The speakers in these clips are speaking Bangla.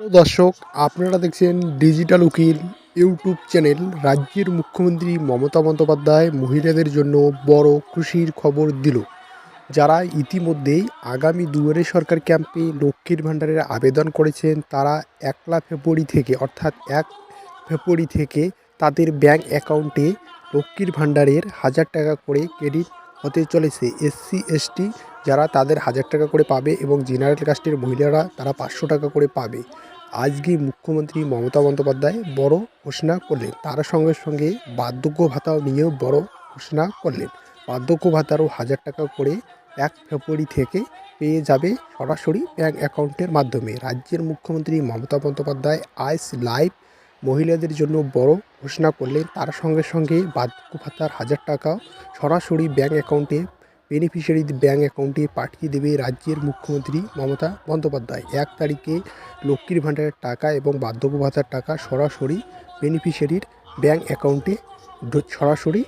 দর্শক, আপনারা দেখছেন ডিজিটাল উকিল ইউটিউব চ্যানেল। রাজ্যের মুখ্যমন্ত্রী মমতা বন্দ্যোপাধ্যায় মহিলাদের জন্য বড় খুশির খবর দিল। যারা ইতিমধ্যেই আগামী দুয়ারে সরকার ক্যাম্পে লক্ষ্মীর ভাণ্ডারের আবেদন করেছেন, তারা একলা ফেব্রুয়ারি থেকে, অর্থাৎ এক ফেব্রুয়ারি থেকে তাদের ব্যাংক অ্যাকাউন্টে লক্ষ্মীর ভাণ্ডারের হাজার টাকা করে ক্রেডিট হতে চলেছে। এসসি, এসটি যারা তাদের হাজার টাকা করে পাবে এবং জেনারেল কাস্টের মহিলারা তারা পাঁচশো টাকা করে পাবে। আজকে মুখ্যমন্ত্রী মমতা বন্দ্যোপাধ্যায় বড় ঘোষণা করলেন। তার সঙ্গে সঙ্গে বার্ধক্য ভাতাও নিয়েও বড় ঘোষণা করলেন। বার্ধক্য ভাতারও হাজার টাকা করে এক ফেব্রুয়ারি থেকে পেয়ে যাবে সরাসরি ব্যাঙ্ক অ্যাকাউন্টের মাধ্যমে। রাজ্যের মুখ্যমন্ত্রী মমতা বন্দ্যোপাধ্যায় আইস লাইভ মহিলাদের জন্য বড় ঘোষণা করলেন। তার সঙ্গে সঙ্গে বার্ধক্য ভাতার হাজার টাকা সরাসরি ব্যাঙ্ক অ্যাকাউন্টে বেনিফিশিয়ারি ব্যাঙ্ক অ্যাকাউন্টে পাঠিয়ে দেবে রাজ্যের মুখ্যমন্ত্রী মমতা বন্দ্যোপাধ্যায়। এক তারিখে লক্ষ্মীর ভাণ্ডারের টাকা এবং বার্ধক্য ভাতার টাকা সরাসরি বেনিফিশিয়ারির ব্যাঙ্ক অ্যাকাউন্টে সরাসরি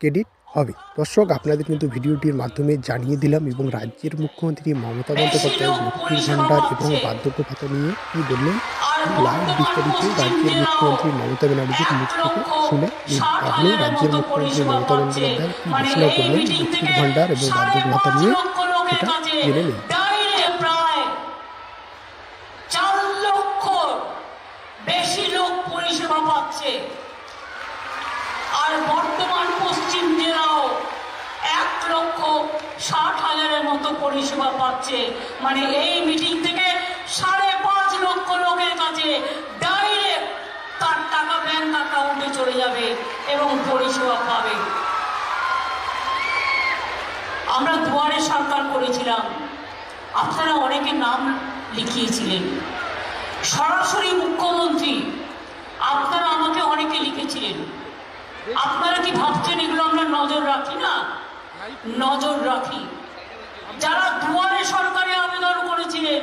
ক্রেডিট হবে। দর্শক, আপনাদের কিন্তু ভিডিওটির মাধ্যমে জানিয়ে দিলাম এবং রাজ্যের মুখ্যমন্ত্রী মমতা বন্দ্যোপাধ্যায় লক্ষ্মীর ভাণ্ডার এবং বার্ধক্য ভাতা নিয়ে কী বললেন? লাইভ বিস্তারিত রাজ্যের মুখ্যমন্ত্রী মমতা ব্যানার্জির মুখ থেকে শুনে আপনি রাজ্যের মুখ্যমন্ত্রী মমতা বন্দ্যোপাধ্যায় কী ঘোষণা করলেন লক্ষ্মীর ভাণ্ডার এবং বার্ধক্য ভাতা নিয়ে সেটা জেনে নিন। প্রায় চার লক্ষ বেশি লোক পরিষেবা পাচ্ছে। আর বর্তমান পশ্চিম জেলাও এক লক্ষ ষাট হাজারের মতো পরিষেবা পাচ্ছে। মানে এই মিটিং থেকে সাড়ে পাঁচ লক্ষ লোকের কাছে ডাইরেক্ট তার টাকা ব্যাংক অ্যাকাউন্টে চলে যাবে এবং পরিষেবা পাবে। আমরা দুয়ারে সরকার করেছিলাম। আপনারা অনেকে নাম লিখিয়েছিলেন। সরাসরি মুখ্যমন্ত্রী, আপনারা আমাকে অনেকে লিখেছিলেন। আপনারা কি ভাবছেন এগুলো আমরা নজর রাখি না? নজর রাখি। যারা দুয়ারে সরকারে আবেদন করেছিলেন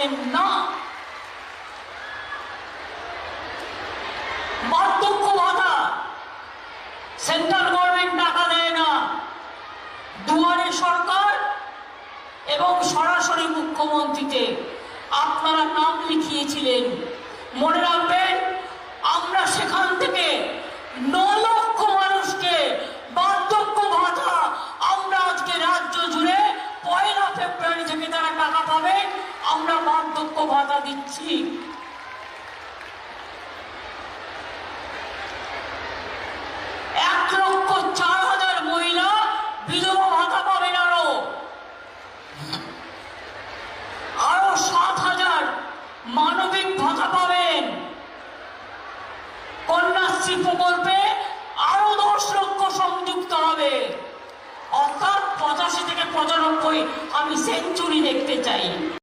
পাচ্ছেন না বার্ধক্য ভাতা সেন্ট্রাল গভর্নমেন্ট টাকা দেয় না। দুয়ারে সরকার এবং সরাসরি মুখ্যমন্ত্রীতে আপনারা নাম লিখিয়েছিলেন। মনে রাখবেন, আমরা সেখান থেকে ন ভাতা দিচ্ছি। এক লক্ষ চার হাজার মহিলা বিধবা ভাতা পাবেন আরও। আরও সাত হাজার মানবিক ভাতা পাবেন। কন্যাশ্রী প্রকল্পে দশ লক্ষ সংযুক্ত হবে। অর্থাৎ পঁচাশি থেকে আমি সেঞ্চুরি দেখতে চাই।